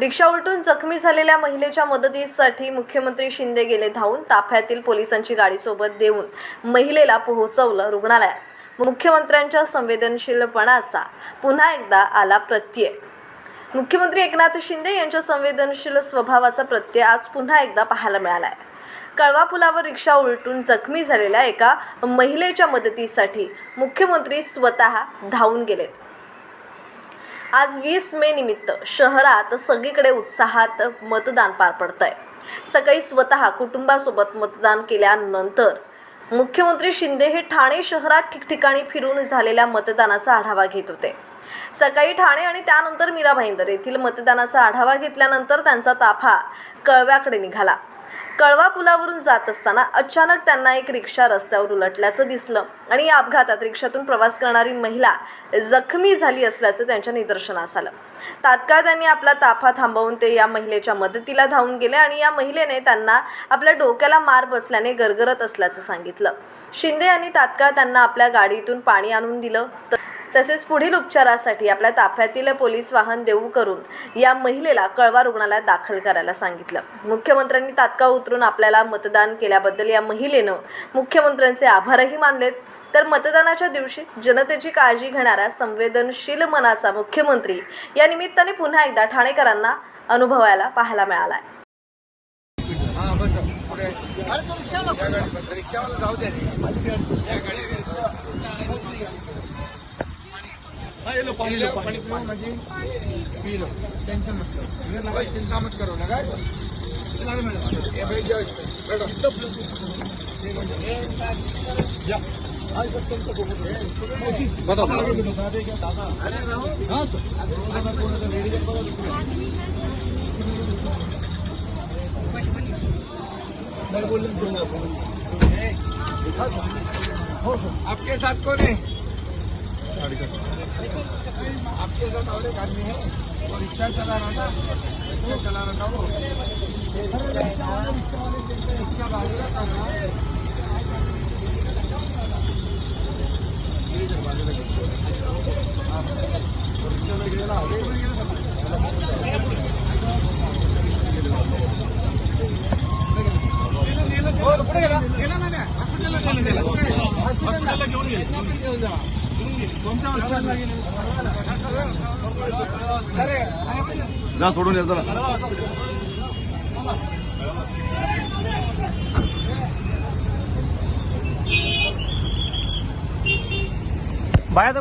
रिक्षा उलटून जखमी झालेल्या महिलेच्या मदतीसाठी मुख्यमंत्री शिंदे गेले धावून ताफ्यातील पोलिसांची गाडी सोबत देऊन महिलेला पोहोचवलं रुग्णालयात. मुख्यमंत्र्यांच्या संवेदनशीलपणाचा पुन्हा एकदा आला प्रत्यय. मुख्यमंत्री एकनाथ शिंदे यांच्या संवेदनशील स्वभावाचा प्रत्यय आज पुन्हा एकदा पाहायला मिळाला आहे कळवा पुलावर रिक्षा उलटून जखमी झालेल्या एका महिलेच्या मदतीसाठी मुख्यमंत्री स्वतः धावून गेलेत. आज वीस मे निमित्त शहरात सगळीकडे उत्साहात मतदान पार पडतंय. सकाळी स्वतः कुटुंबासोबत मतदान केल्यानंतर मुख्यमंत्री शिंदे हे ठाणे शहरात ठिकठिकाणी फिरून झालेल्या मतदानाचा आढावा घेत होते. सकाळी ठाणे आणि त्यानंतर मीरा भाईंदर येथील मतदानाचा आढावा घेतल्यानंतर त्यांचा ताफा कळव्याकडे निघाला. कळवा पुलावरून जात असताना अचानक त्यांना एक रिक्षा रस्त्यावर उलटल्याचं दिसलं. आणि या अपघातात रिक्षातून प्रवास करणारी महिला जखमी झाली असल्याचं त्यांच्या निदर्शनास आलं. तात्काळ त्यांनी आपला ताफा थांबवून ते या महिलेच्या मदतीला धावून गेले आणि या महिलेने त्यांना आपल्या डोक्याला मार बसल्याने गरगरत असल्याचं सांगितलं. शिंदे यांनी तात्काळ त्यांना आपल्या गाडीतून पाणी आणून दिलं. तर तसेच पुढील उपचारासाठी आपल्या ताफ्यातील पोलीस वाहन देऊ करून या महिलेला कळवा रुग्णालयात दाखल करायला सांगितलं. मुख्यमंत्र्यांनी तात्काळ उतरून आपल्याला मतदान केल्याबद्दल या महिलेनं मुख्यमंत्र्यांचे आभारही मानलेत. तर मतदानाच्या दिवशी जनतेची काळजी घेणाऱ्या संवेदनशील मनाचा मुख्यमंत्री या निमित्ताने पुन्हा एकदा ठाणेकरांना अनुभवायला पाहायला मिळाला आहे ये लो पानी लो पानी पी लो पी लो. टेंशन मत लो इधर चिंता मत करो लगाए ये बैठ जाओ बैठो या. आज तक तुम तो बताओ बता दे क्या दादा अरे रहो. हाँ सर. मैं बोल रहा आपके साथ कौन है आपके साथ और एक आदमी है वो रिक्शा चला रहा था रिक्शा चला रहा था वो रिक्शा बाजूला था ना रिक्षाला गेला हो, पुढे गेला गेला ना नाही. हॉस्पिटलला गेला गेला. हॉस्पिटलला घेऊन गेले जा. कोणत्या हॉस्पिटलला गेले? अरे, अरे, जा सोडून येतो ना बाया